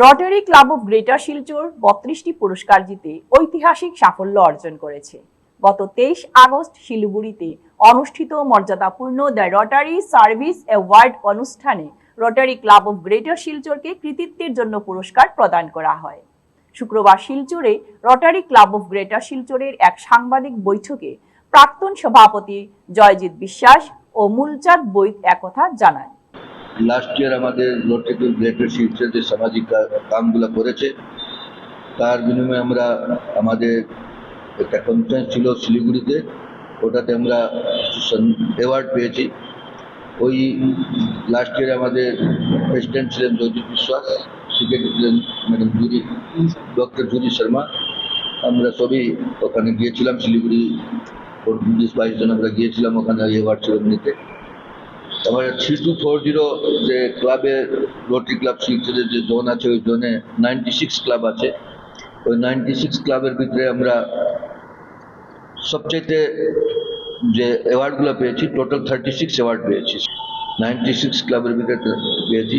Rotary Club of Greater Silchar বত্রিশটি পুরস্কার জিতে ঐতিহাসিক সাফল্য অর্জন করেছে। গত তেইশ আগস্ট শিলিগুড়িতে অনুষ্ঠিত মর্যাদাপূর্ণ দ্য রটারি সার্ভিস অ্যাওয়ার্ড অনুষ্ঠানে রটারি ক্লাব অফ গ্রেটার শিলচরকে কৃতিত্বের জন্য পুরস্কার প্রদান করা হয়। শুক্রবার শিলচরে রটারি ক্লাব অফ গ্রেটার শিলচরের এক সাংবাদিক বৈঠকে প্রাক্তন সভাপতি জয়জিৎ বিশ্বাস ও মূলচাঁদ বৈদ একথা জানান। লাস্ট ইয়ার আমাদের লোটেক গ্রেটার শিলচর যে সামাজিক কামগুলো করেছে, তার বিনিময়ে আমরা আমাদের একটা কনফারেন্স ছিল শিলিগুড়িতে, ওটাতে আমরা অ্যাওয়ার্ড পেয়েছি। ওই লাস্ট ইয়ারে আমাদের প্রেসিডেন্ট ছিলেন জ্যোতি বিশ্বাস সেক্রেটারি ছিলেন ম্যাডাম জুরি ডক্টর জুরি শর্মা। আমরা সবই ওখানে গিয়েছিলাম, শিলিগুড়ি বাইশ জন আমরা গিয়েছিলাম, ওখানে অ্যাওয়ার্ড সেরেমনিতে আমার থ্রি টু ফোর জিরো যে ক্লাবের রোটারি ক্লাব শিলচরের যে জোন আছে, ওই জোনে নাইনটি সিক্স ক্লাব আছে। ওই নাইনটি সিক্স ক্লাবের ভিতরে আমরা সবচাইতে যে অ্যাওয়ার্ডগুলো পেয়েছি টোটাল থার্টি সিক্স অ্যাওয়ার্ড পেয়েছি। নাইনটি সিক্স ক্লাবের ভিতরে পেয়েছি।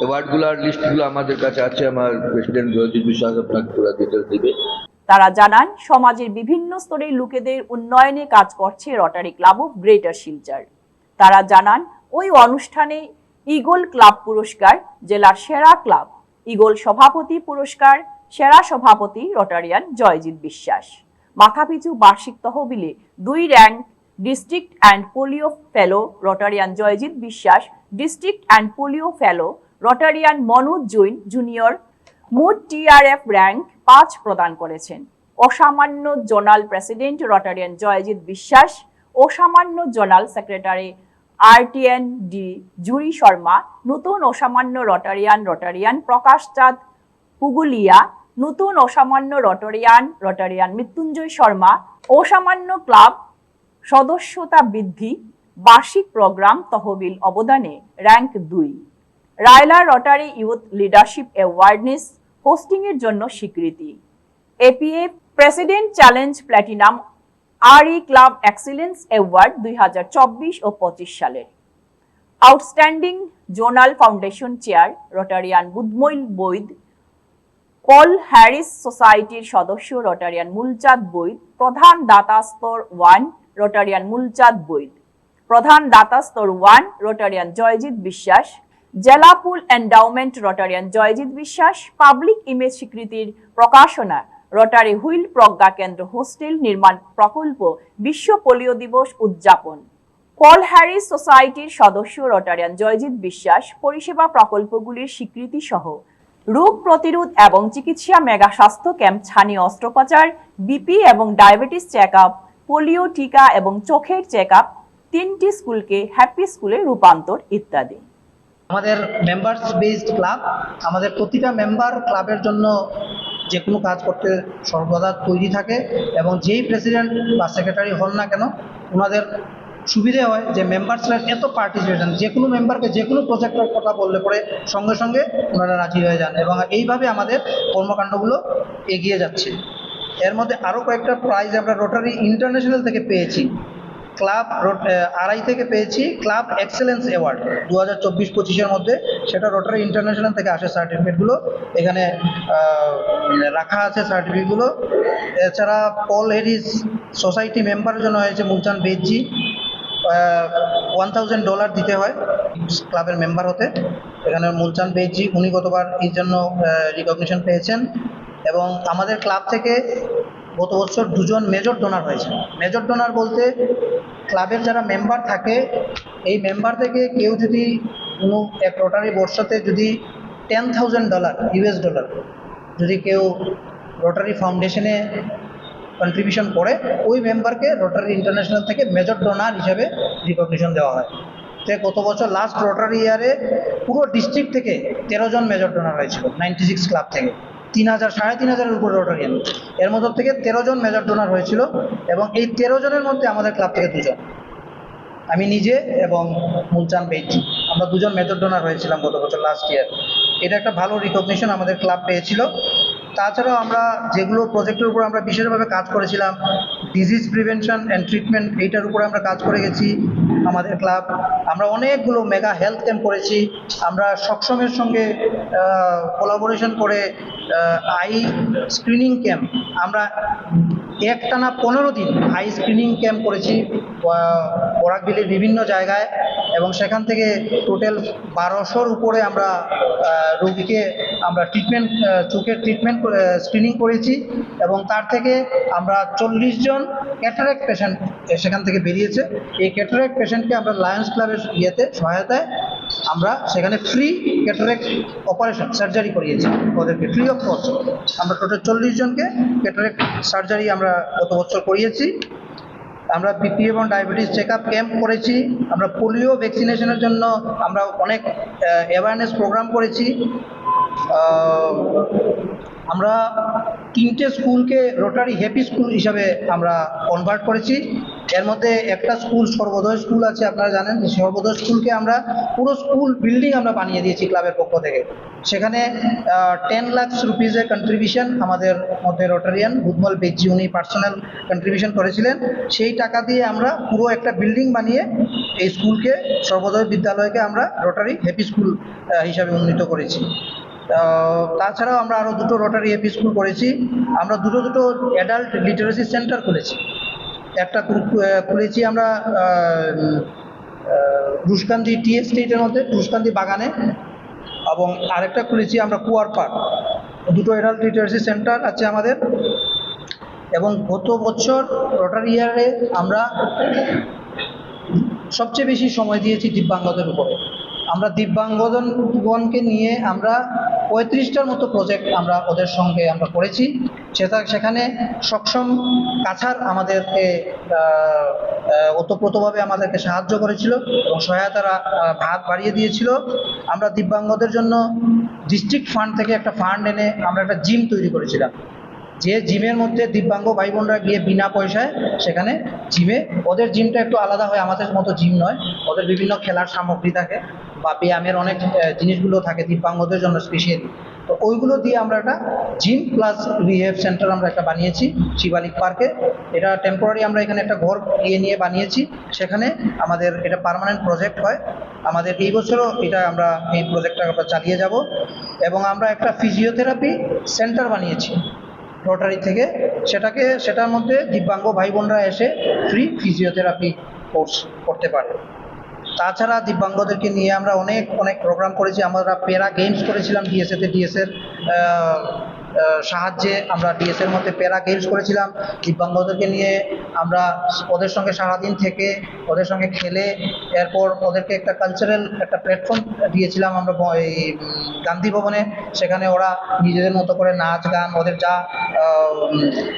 অ্যাওয়ার্ডগুলোর লিস্টগুলো আমাদের কাছে আছে, আমার প্রেসিডেন্ট জয়জিৎ বিশ্বাস আপনাকে পুরো ডিটেলস দিবে। তারা জানান, সমাজের বিভিন্ন স্তরের লোকেদের উন্নয়নে কাজ করছে rotary club of greater Silchar তারা জানান ওই অনুষ্ঠানে ইগল ক্লাব পুরস্কার জেলার সেরা ক্লাব ইগল সভাপতি পুরস্কার, সেরা সভাপতি রটারিয়ান জয়জিৎ বিশ্বাস। মাথাপিছু বার্ষিক তহবিলে দুই rank, district and polio fellow rotarian Joyjit Biswas, district and polio fellow rotarian Manoj Jain junior মোট টিআরএফ র্যাঙ্ক পাঁচ প্রদান করেছেন। অসামান্য জোনাল প্রেসিডেন্ট রটারিয়ান জয়জিৎ বিশ্বাস, অসামান্য zonal secretary RTN D Juri Sharma, নতুন অসামান্য রটারিয়ান রটারিয়ান প্রকাশ চাঁদ পুগুলিয়া নতুন অসামান্য রটারিয়ান রটারিয়ান মৃত্যুঞ্জয় শর্মা অসামান্য ক্লাব সদস্যতা বৃদ্ধি, বার্ষিক প্রোগ্রাম তহবিল অবদানে র্যাঙ্ক দুই। RYLA Rotary youth leadership awareness হোস্টিংয়ের জন্য স্বীকৃতি। এপিএ প্রেসিডেন্ট চ্যালেঞ্জ প্ল্যাটিনাম আর ই ক্লাব এক্সিলেন্স অ্যাওয়ার্ড দুই হাজার চব্বিশ ও পঁচিশ সালের। Outstanding zonal foundation chair rotarian Budhmal Baid, Paul Harris সোসাইটির সদস্য রটারিয়ান মুলচাঁদ বৈদ, প্রধান দাতা স্তর ওয়ান রটারিয়ান মুলচাঁদ বৈদ, প্রধান দাতা স্তর ওয়ান রটারিয়ান জয়জিৎ বিশ্বাস জেলাপুল এন্ডাউমেন্ট রটারিয়ান জয়জিৎ বিশ্বাস, পাবলিক ইমেজ স্বীকৃতির প্রকাশনা রটারি হুইল প্রজ্ঞা কেন্দ্র হোস্টেল নির্মাণ প্রকল্প বিশ্ব পোলিও দিবস উদযাপন। পল হ্যারিস সোসাইটির সদস্য রটারিয়ান জয়জিৎ বিশ্বাস পরিষেবা প্রকল্পগুলির স্বীকৃতি সহ রোগ প্রতিরোধ এবং চিকিৎসা মেগা স্বাস্থ্য ক্যাম্প, ছানি অস্ত্রোপচার, বিপি এবং ডায়াবেটিস চেক পোলিও টিকা এবং চোখের চেক তিনটি স্কুলকে হ্যাপি স্কুলে রূপান্তর ইত্যাদি। আমাদের মেম্বার্স বেসড ক্লাব আমাদের প্রতিটা মেম্বার ক্লাবের জন্য যে কোনো কাজ করতে সর্বদা তৈরি থাকে এবং যেই প্রেসিডেন্ট বা সেক্রেটারি হন না কেন ওনাদের সুবিধে হয় যে মেম্বার্সরা এত পার্টিসিপেশন যে কোনো মেম্বারকে যে কোনো প্রজেক্টের কথা বললে পরে সঙ্গে সঙ্গে ওনারা রাজি হয়ে যান এবং এইভাবে আমাদের কর্মকাণ্ডগুলো এগিয়ে যাচ্ছে। এর মধ্যে আরও কয়েকটা প্রাইজ আমরা রোটারি ইন্টারন্যাশনাল থেকে পেয়েছি। ক্লাব আড়াই থেকে পেয়েছি ক্লাব এক্সেলেন্স অ্যাওয়ার্ড দু হাজার চব্বিশ পঁচিশের মধ্যে। সেটা রোটারি ইন্টারন্যাশনাল থেকে আসে সার্টিফিকেটগুলো। এখানে রাখা আছে সার্টিফিকেটগুলো। এছাড়া পল হেরিস সোসাইটি মেম্বারের জন্য হয়েছে Mulchand Baidji one thousand dollar দিতে হয় ক্লাবের মেম্বার হতে। এখানে মুলচান বেদজি উনি গতবার এই জন্য রিকগনিশন পেয়েছেন। এবং আমাদের ক্লাব থেকে গত বছর দুজন মেজর ডোনার হয়েছে মেজর ডোনার বলতে ক্লাবের যারা মেম্বার থাকে, এই মেম্বার থেকে কেউ যদি কোনো এক রোটারি বর্ষাতে যদি ten thousand dollar US dollar যদি কেউ রোটারি ফাউন্ডেশনে কন্ট্রিবিউশন করে, ওই মেম্বারকে রোটারি ইন্টারন্যাশনাল থেকে মেজর ডোনার হিসেবে রিকগনিশন দেওয়া হয়। তো গত বছর লাস্ট রোটারি ইয়ারে পুরো ডিস্ট্রিক্ট থেকে তেরো জন মেজর ডোনার হয়েছিল নাইনটি সিক্স ক্লাব থেকে। তিন হাজার, সাড়ে তিন হাজারের উপরে রোটারিয়ান এর মধ্যে থেকে তেরো জন মেজর ডোনার হয়েছিল এবং এই তেরো জনের মধ্যে আমাদের ক্লাব থেকে দুজন। আমি নিজে এবং মুলচান পেয়েছি আমরা দুজন মেজর ডোনার হয়েছিলাম গত বছর লাস্ট ইয়ার এটা একটা ভালো রিকগনিশন আমাদের ক্লাব পেয়েছিল। তাছাড়াও আমরা যেগুলো প্রজেক্টের উপর আমরা বিশেষভাবে কাজ করেছিলাম ডিজিজ প্রিভেনশন অ্যান্ড ট্রিটমেন্ট এইটার উপরে আমরা কাজ করে গেছি আমাদের ক্লাব আমরা অনেকগুলো মেগা হেলথ ক্যাম্প করেছি। আমরা সক্ষমের সঙ্গে কোলাবোরেশন করে আই স্ক্রিনিং ক্যাম্প আমরা একটানা পনেরো দিন আই স্ক্রিনিং ক্যাম্প করেছি বরাকবিলের বিভিন্ন জায়গায়। এবং সেখান থেকে টোটাল বারোশোর উপরে আমরা রোগীকে আমরা ট্রিটমেন্ট চোখের ট্রিটমেন্ট স্ক্রিনিং করেছি এবং তার থেকে আমরা চল্লিশ জন ক্যাটারেক্ট পেশেন্ট সেখান থেকে বেরিয়েছে। এই ক্যাটারেক্ট পেশেন্টকে আমরা লায়ন্স ক্লাবের ইয়েতে, সহায়তায় আমরা সেখানে ফ্রি ক্যাটারেক্ট অপারেশন সার্জারি করিয়েছি। ওদেরকে ফ্রি অফ কস্ট আমরা টোটাল চল্লিশ জনকে ক্যাটারেক্ট সার্জারি আমরা গত বছর করিয়েছি। আমরা পিপি এবং ডায়াবেটিস চেক আপ ক্যাম্প করেছি। আমরা পোলিও ভ্যাকসিনেশনের জন্য আমরা অনেক অ্যাওয়ারনেস প্রোগ্রাম করেছি। আমরা তিনটে স্কুলকে রোটারি হ্যাপি স্কুল হিসাবে আমরা কনভার্ট করেছি। এর মধ্যে একটা স্কুল সর্বোদয় স্কুল আছে, আপনারা জানেন সর্বোদয় স্কুলকে আমরা পুরো স্কুল বিল্ডিং আমরা বানিয়ে দিয়েছি ক্লাবের পক্ষ থেকে। সেখানে টেন লাখস রুপিজের কন্ট্রিবিউশন আমাদের মধ্যে রোটারিয়ান বুধমল বেজি উনি পার্সোনাল কন্ট্রিবিউশন করেছিলেন। সেই টাকা দিয়ে আমরা পুরো একটা বিল্ডিং বানিয়ে এই স্কুলকে, সর্বোদয় বিদ্যালয়কে আমরা রোটারি হ্যাপি স্কুল হিসাবে উন্নীত করেছি। তাছাড়াও আমরা আরও দুটো রোটারি এপি স্কুল করেছি। আমরা দুটো দুটো অ্যাডাল্ট লিটারেসি সেন্টার খুলেছি। একটা খুলেছি আমরা রুশকান্দি টি এস্টেটের মধ্যে রুশকান্দি বাগানে। এবং আরেকটা খুলেছি আমরা কুয়ার পার্ক দুটো অ্যাডাল্ট লিটারেসি সেন্টার আছে আমাদের। এবং গত বছর রোটারি ইয়ারে আমরা সবচেয়ে বেশি সময় দিয়েছি দিব্যাঙ্গদের উপরে। আমরা দিব্যাঙ্গজনগণকে নিয়ে আমরা পঁয়ত্রিশটার মতো প্রজেক্ট আমরা ওদের সঙ্গে আমরা করেছি। সেটা সেখানে সক্ষম কাছার আমাদেরকে ওতপ্রোতভাবে আমাদেরকে সাহায্য করেছিল এবং সহায়তারা ভাত বাড়িয়ে দিয়েছিল। আমরা দিব্যাঙ্গদের জন্য ডিস্ট্রিক্ট ফান্ড থেকে একটা ফান্ড এনে আমরা একটা জিম তৈরি করেছিলাম। যে জিমের মধ্যে দিব্যাঙ্গ ভাই বোনরা গিয়ে বিনা পয়সায় সেখানে জিমে, ওদের জিমটা একটু আলাদা হয়, আমাদের মতো জিম নয়। ওদের বিভিন্ন খেলার সামগ্রী থাকে বা ব্যায়ামের অনেক জিনিসগুলো থাকে দিব্যাঙ্গদের জন্য স্পেশালি তো ওইগুলো দিয়ে আমরা একটা জিম প্লাস রিহেব সেন্টার আমরা একটা বানিয়েছি, শিবালিক পার্কে এটা টেম্পোরারি আমরা এখানে একটা ঘর ইয়ে নিয়ে বানিয়েছি। সেখানে আমাদের এটা পার্মানেন্ট প্রজেক্ট হয়। আমাদের এই বছরও এটা আমরা এই প্রজেক্টটা আমরা চালিয়ে যাব। এবং আমরা একটা ফিজিওথেরাপি সেন্টার বানিয়েছি। রোটারি থেকে, সেটাকে, সেটার মধ্যে দিব্যাঙ্গ ভাই বোনরা এসে ফ্রি ফিজিওথেরাপি কোর্স করতে পারে। তাছাড়া দিব্যাঙ্গদেরকে নিয়ে আমরা অনেক অনেক প্রোগ্রাম করেছি। আমরা প্যারা গেমস করেছিলাম ডিএসএতে ডিএসের সাহায্যে আমরা ডিএসের মধ্যে প্যারা গেমস করেছিলাম। দিব্যাঙ্গদেরকে নিয়ে আমরা ওদের সঙ্গে সারাদিন থেকে ওদের সঙ্গে খেলে, এরপর ওদেরকে একটা কালচারাল একটা প্ল্যাটফর্ম দিয়েছিলাম আমরা এই গান্ধী ভবনে। সেখানে ওরা নিজেদের মতো করে নাচ গান, ওদের যা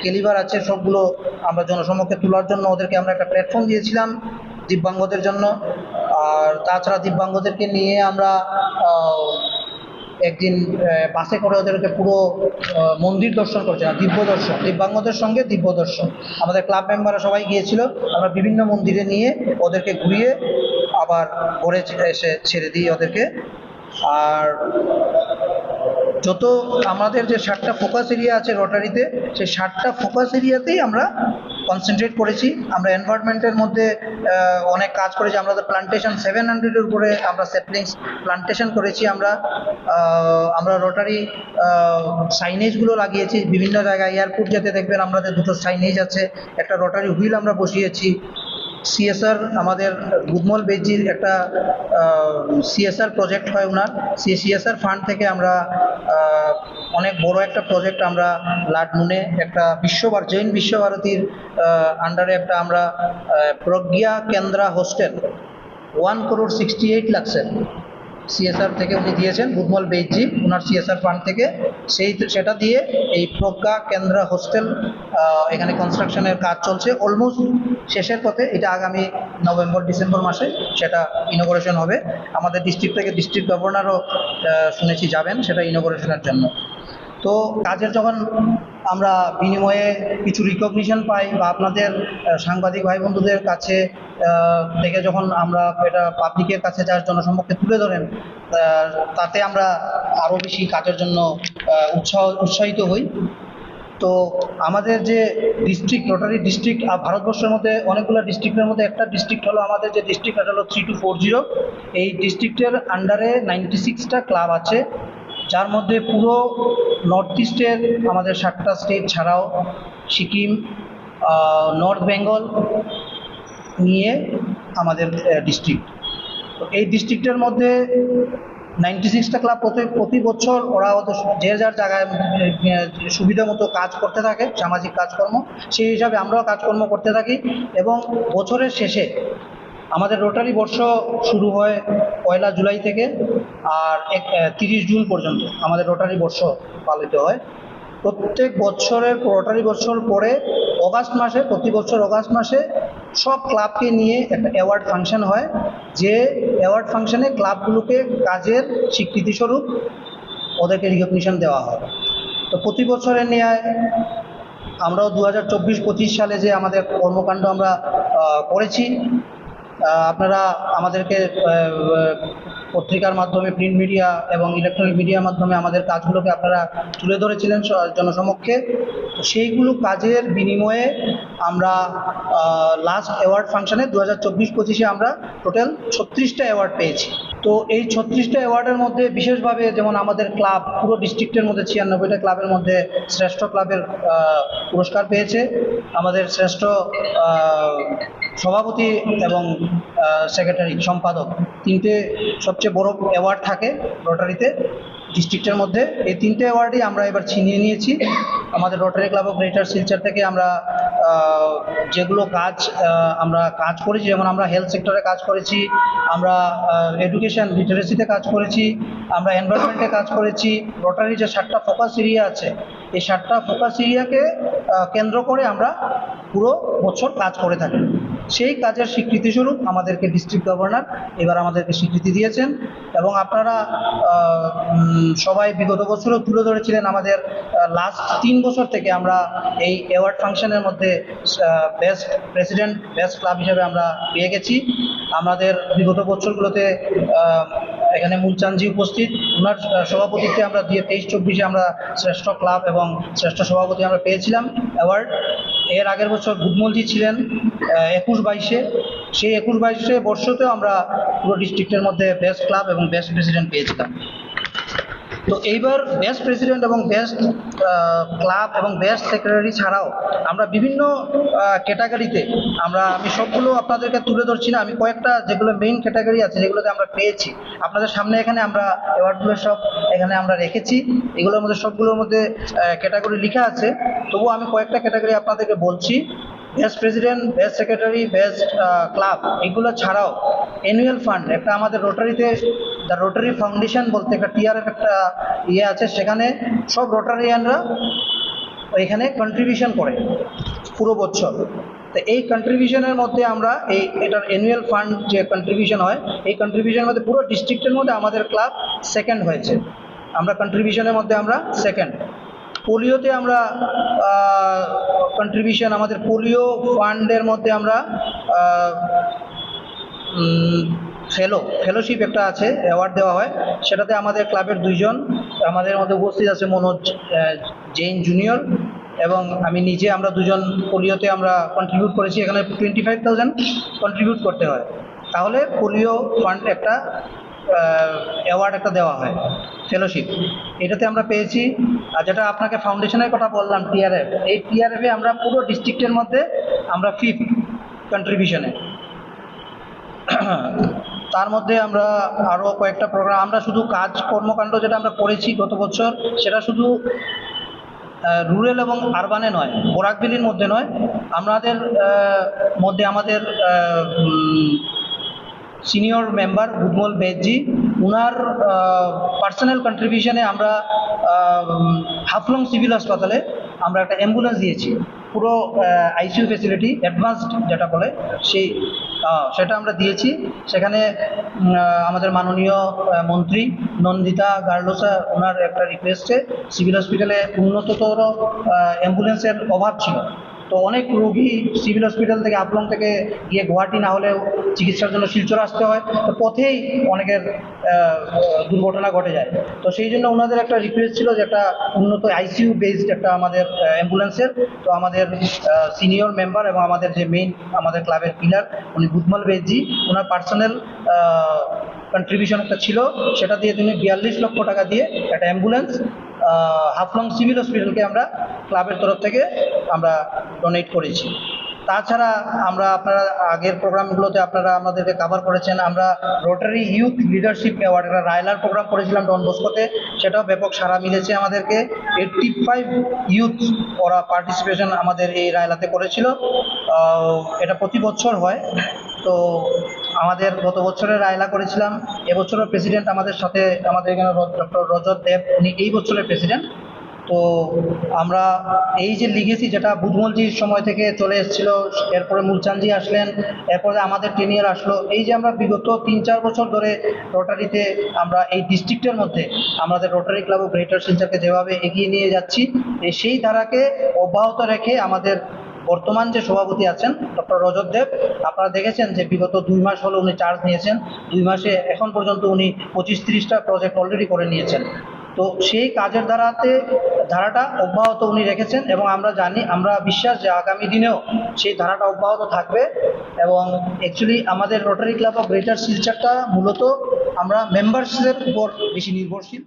কেলিবার আছে সবগুলো আমরা জনসমক্ষে তোলার জন্য ওদেরকে আমরা একটা প্ল্যাটফর্ম দিয়েছিলাম দিব্যাঙ্গদের জন্য। আর তাছাড়া দিব্যাঙ্গদেরকে নিয়ে আমরা একদিন বাসে করে ওদেরকে পুরো মন্দির দর্শন করেছিলাম দিব্য দর্শন। দিব্যাঙ্গদের সঙ্গে দিব্য দর্শন। আমাদের ক্লাব মেম্বাররা সবাই গিয়েছিল। আমরা বিভিন্ন মন্দিরে নিয়ে ওদেরকে ঘুরিয়ে আবার ঘরে এসে ছেড়ে দিই ওদেরকে। আর যত আমাদের যে ষাটটা ফোকাস এরিয়া আছে রোটারিতে, সেই ষাটটা ফোকাস এরিয়াতেই আমরা কনসেন্ট্রেট করেছি। আমরা এনভায়রনমেন্টের মধ্যে অনেক কাজ করেছি। আমরা প্লান্টেশন সেভেন হান্ড্রেডের উপরে আমরা সেপলিংস প্লান্টেশন করেছি আমরা। আমরা রোটারি সাইনেজগুলো লাগিয়েছি। বিভিন্ন জায়গায় এয়ারপোর্ট যেতে দেখবেন, আমাদের দুটো সাইনেজ আছে। একটা রোটারি হুইল আমরা বসিয়েছি। সিএসআর আমাদের গুদমল বেজির একটা সিএসআর প্রজেক্ট হয় ওনার সেই সিএসআর ফান্ড থেকে আমরা অনেক বড় একটা প্রজেক্ট আমরা লাডমুনে একটা বিশ্বভার, জৈন বিশ্বভারতীর আন্ডারে একটা আমরা Pragya Kendra hostel one crore sixty eight লাখসের CSR থেকে উনি দিয়েছেন, বুধমল বেইজি ওনার সিএসআর ফান্ড থেকে। সেই সেটা দিয়ে এই প্রজ্ঞা কেন্দ্র হোস্টেল এখানে কনস্ট্রাকশনের কাজ চলছে। অলমোস্ট শেষের পথে, এটা আগামী নভেম্বর, ডিসেম্বর মাসে সেটা ইনোগ্রেশন হবে। আমাদের ডিস্ট্রিক্ট থেকে ডিস্ট্রিক্ট গভর্নরও শুনেছি যাবেন সেটা ইনোগ্রেশনের জন্য। তো কাজের যখন আমরা বিনিময়ে কিছু রিকগনিশন পাই বা আপনাদের সাংবাদিক ভাই বন্ধুদের কাছে থেকে যখন আমরা এটা পাবলিকের কাছে যার জনসম্মুখে তুলে ধরেন তাতে আমরা আরও বেশি কাজের জন্য উৎসাহ, উৎসাহিত হই। তো আমাদের যে ডিস্ট্রিক্ট রোটারি ডিস্ট্রিক্ট আর ভারতবর্ষের মধ্যে অনেকগুলো ডিস্ট্রিক্টের মধ্যে একটা ডিস্ট্রিক্ট হলো আমাদের যে ডিস্ট্রিক্ট এটা হলো থ্রি টু ফোর জিরো এই ডিস্ট্রিক্টের আন্ডারে নাইনটি সিক্সটা ক্লাব আছে। যার মধ্যে পুরো নর্থ ইস্টের আমাদের সাতটা স্টেট ছাড়াও সিকিম নর্থ বেঙ্গল নিয়ে আমাদের ডিস্ট্রিক্ট তো এই ডিস্ট্রিক্টের মধ্যে নাইনটি সিক্সটা ক্লাব প্রতি প্রতি বছর ওরা হয়তো যে যার জায়গায় সুবিধা মতো কাজ করতে থাকে, সামাজিক কাজকর্ম, সেই হিসাবে আমরাও কাজকর্ম করতে থাকি এবং বছরের শেষে আমাদের রোটারি বর্ষ শুরু হয় পয়লা জুলাই থেকে আর এক তিরিশ জুন পর্যন্ত আমাদের রোটারি বর্ষ পালিত হয়। প্রত্যেক বছরের রোটারি বছর পরে অগাস্ট মাসে, প্রতি বছর অগাস্ট মাসে সব ক্লাবকে নিয়ে একটা অ্যাওয়ার্ড ফাংশন হয়, যে অ্যাওয়ার্ড ফাংশনে ক্লাবগুলোকে কাজের স্বীকৃতিস্বরূপ ওদেরকে রিকগনিশন দেওয়া হয়। তো প্রতি বছরের নিয়ে আমরাও দু হাজার চব্বিশ পঁচিশ সালে যে আমাদের কর্মকাণ্ড আমরা করেছি আপনারা আমাদেরকে পত্রিকার মাধ্যমে প্রিন্ট মিডিয়া এবং ইলেকট্রনিক মিডিয়ার মাধ্যমে আমাদের কাজগুলোকে আপনারা তুলে ধরেছিলেন জনসমক্ষে। তো সেইগুলো কাজের বিনিময়ে আমরা লাস্ট অ্যাওয়ার্ড ফাংশানে দু হাজার চব্বিশ পঁচিশে আমরা টোটাল ছত্রিশটা অ্যাওয়ার্ড পেয়েছি। তো এই ছত্রিশটা অ্যাওয়ার্ডের মধ্যে বিশেষভাবে যেমন আমাদের ক্লাব পুরো ডিস্ট্রিক্টের মধ্যে ছিয়ানব্বইটা ক্লাবের মধ্যে শ্রেষ্ঠ ক্লাবের পুরস্কার পেয়েছে। আমাদের শ্রেষ্ঠ সভাপতি এবং সেক্রেটারি সম্পাদক তিনটে সবচেয়ে বড় অ্যাওয়ার্ড থাকে রোটারিতে ডিস্ট্রিক্টের মধ্যে এই তিনটে অ্যাওয়ার্ডই আমরা এবার ছিনিয়ে নিয়েছি। আমাদের rotary club of greater Silchar থেকে আমরা যেগুলো কাজ আমরা কাজ করেছি, যেমন আমরা হেলথ সেক্টরে কাজ করেছি, আমরা এডুকেশন লিটারেসিতে কাজ করেছি, আমরা এনভায়রনমেন্টে কাজ করেছি রোটারি যে সাতটা ফোকাস এরিয়া আছে, এই সাতটা ফোকাস এরিয়াকে কেন্দ্র করে আমরা পুরো বছর কাজ করে থাকি। সেই কাজের স্বীকৃতিস্বরূপ আমাদেরকে ডিস্ট্রিক্ট গভর্নর এবার আমাদেরকে স্বীকৃতি দিয়েছেন এবং আপনারা সবাই বিগত বছরও তুলে ধরেছিলেন আমাদের লাস্ট তিন বছর থেকে আমরা এই অ্যাওয়ার্ড ফাংশনের মধ্যে বেস্ট প্রেসিডেন্ট বেস্ট ক্লাব হিসেবে আমরা পেয়ে গেছি। আমাদের বিগত বছরগুলোতে এখানে মূলচানজি উপস্থিত। ওনার সভাপতিত্বে আমরা দিয়ে তেইশ চব্বিশে আমরা শ্রেষ্ঠ ক্লাব এবং শ্রেষ্ঠ সভাপতি আমরা পেয়েছিলাম অ্যাওয়ার্ড। এর আগের বছর গুডমলজি ছিলেন একুশ বাইশে। সেই একুশ বাইশে বর্ষতেও আমরা পুরো ডিস্ট্রিক্টের মধ্যে বেস্ট ক্লাব এবং বেস্ট প্রেসিডেন্ট পেয়েছিলাম। তো এইবার বেস্ট প্রেসিডেন্ট এবং বেস্ট ক্লাব এবং বেস্ট সেক্রেটারি ছাড়াও আমরা বিভিন্ন ক্যাটাগরিতে আমরা, আমি সবগুলো আপনাদেরকে তুলে ধরছি না, আমি কয়েকটা যেগুলো মেইন ক্যাটাগরি আছে যেগুলোতে আমরা পেয়েছি, আপনাদের সামনে এখানে আমরা অ্যাওয়ার্ডগুলো সব এখানে আমরা রেখেছি, এগুলোর মধ্যে সবগুলোর মধ্যে ক্যাটাগরি লেখা আছে, তবুও আমি কয়েকটা ক্যাটাগরি আপনাদেরকে বলছি best president best secretary best club এগুলো ছাড়াও অ্যানুয়াল ফান্ড একটা আমাদের রোটারিতে দ্য রোটারি ফাউন্ডেশন বলতে একটা টিআরএফ একটা ইয়ে আছে, সেখানে সব রোটারিয়ানরা এখানে কন্ট্রিবিউশন করে পুরো বছর। তো এই কন্ট্রিবিউশনের মধ্যে আমরা এই, এটার অ্যানুয়াল ফান্ড যে কন্ট্রিবিউশন হয়, এই কন্ট্রিবিউশনের মধ্যে পুরো ডিস্ট্রিক্টের মধ্যে আমাদের ক্লাব সেকেন্ড হয়েছে। আমরা কন্ট্রিবিউশনের মধ্যে আমরা সেকেন্ড পোলিওতে আমরা কন্ট্রিবিউশন আমাদের পোলিও ফান্ডের মধ্যে আমরা ফেলো ফেলোশিপ একটা আছে অ্যাওয়ার্ড দেওয়া হয়। সেটাতে আমাদের ক্লাবের দুইজন, আমাদের মধ্যে উপস্থিত আছে মনোজ জেইন জুনিয়র এবং আমি নিজে, আমরা দুজন পোলিওতে আমরা কন্ট্রিবিউট করেছি। এখানে টোয়েন্টি ফাইভ থাউজেন্ড কন্ট্রিবিউট করতে হয়। তাহলে পোলিও ফান্ড একটা অ্যাওয়ার্ড একটা দেওয়া হয় ফেলোশিপ এটাতে আমরা পেয়েছি, আর যেটা আপনাকে ফাউন্ডেশনের কথা বললাম টিআরএফ এই টিআরএফে আমরা পুরো ডিস্ট্রিক্টের মধ্যে আমরা ফিফথ কন্ট্রিবিউশনে তার মধ্যে আমরা আরও কয়েকটা প্রোগ্রাম আমরা শুধু কাজ কর্মকাণ্ড যেটা আমরা করেছি গত বছর, সেটা শুধু রুরাল এবং আরবানে নয়, বোরাকবিলির মধ্যে নয়, আমাদের মধ্যে আমাদের সিনিয়র মেম্বার বুধমল বেদজি, উনার পার্সোনাল কন্ট্রিবিউশনে আমরা হাফলং সিভিল হাসপাতালে আমরা একটা অ্যাম্বুলেন্স দিয়েছি। পুরো আইসিইউ ফেসিলিটি অ্যাডভান্সড যেটা বলে, সেই সেটা আমরা দিয়েছি। সেখানে আমাদের মাননীয় মন্ত্রী নন্দিতা গার্লোসা, ওনার একটা রিকোয়েস্টে সিভিল হসপিটালে উন্নততর অ্যাম্বুলেন্সের অভাব ছিল। তো অনেক রোগী সিভিল হসপিটাল থেকে আপলং থেকে গিয়ে গুয়াহাটি না হলেও চিকিৎসার জন্য শিলচর আসতে হয়। তো পথেই অনেকের দুর্ঘটনা ঘটে যায়। তো সেই জন্য ওনাদের একটা রিকোয়েস্ট ছিল যে একটা উন্নত আইসিইউ বেসড একটা আমাদের অ্যাম্বুলেন্সের তো আমাদের সিনিয়র মেম্বার এবং আমাদের যে মেইন আমাদের ক্লাবের পিলার উনি বুধমাল বেদজি। ওনার পার্সোনাল কন্ট্রিবিউশন একটা ছিল, সেটা দিয়ে তিনি বিয়াল্লিশ লক্ষ টাকা দিয়ে একটা অ্যাম্বুলেন্স হাফলং সিভিল হসপিটালকে আমরা ক্লাবের তরফ থেকে আমরা ডোনেট করেছি। তাছাড়া আমরা আপনারা আগের প্রোগ্রামগুলোতে আপনারা আমাদেরকে কাভার করেছেন, আমরা রোটারি ইউথ লিডারশিপ অ্যাওয়ার্ড একটা রায়লার প্রোগ্রাম করেছিলাম ডন বস্কোতে, সেটাও ব্যাপক সাড়া মিলেছে আমাদেরকে। এইটটি ফাইভ ইউথ ওরা পার্টিসিপেশন আমাদের এই রায়লাতে করেছিল। এটা প্রতি বছর হয়। তো আমাদের গত বছরের রায়লা করেছিলাম। এবছরের প্রেসিডেন্ট আমাদের সাথে, আমাদের এখানে ডক্টর রজত দেব, উনি এই বছরের প্রেসিডেন্ট তো আমরা এই যে লিগেসি যেটা বুধমলজির সময় থেকে চলে এসেছিল, এরপরে মূলচাঁদজি আসলেন, এরপরে আমাদের টেনিয়ার আসলো। এই যে আমরা বিগত তিন চার বছর ধরে রোটারিতে আমরা এই ডিস্ট্রিক্টের মধ্যে, আমাদের রোটারি ক্লাব ও গ্রেটার শিলচরকে যেভাবে এগিয়ে নিয়ে যাচ্ছি সেই ধারাকে অব্যাহত রেখে আমাদের বর্তমান যে সভাপতি আছেন, ডক্টর রজত দেব, আপনারা দেখেছেন যে বিগত দুই মাস হলো উনি চার্জ নিয়েছেন। দুই মাসে এখন পর্যন্ত উনি পঁচিশ তিরিশটা প্রজেক্ট অলরেডি করে নিয়েছেন। তো সেই কাজের ধারাতে ধারাটা অব্যাহত উনি রেখেছেন এবং আমরা জানি, আমরা বিশ্বাস যে আগামী দিনেও সেই ধারাটা অব্যাহত থাকবে এবং অ্যাকচুয়ালি আমাদের রোটারি ক্লাব অফ গ্রেটার শিলচরটা মূলত আমরা মেম্বারশিপের উপর বেশি নির্ভরশীল।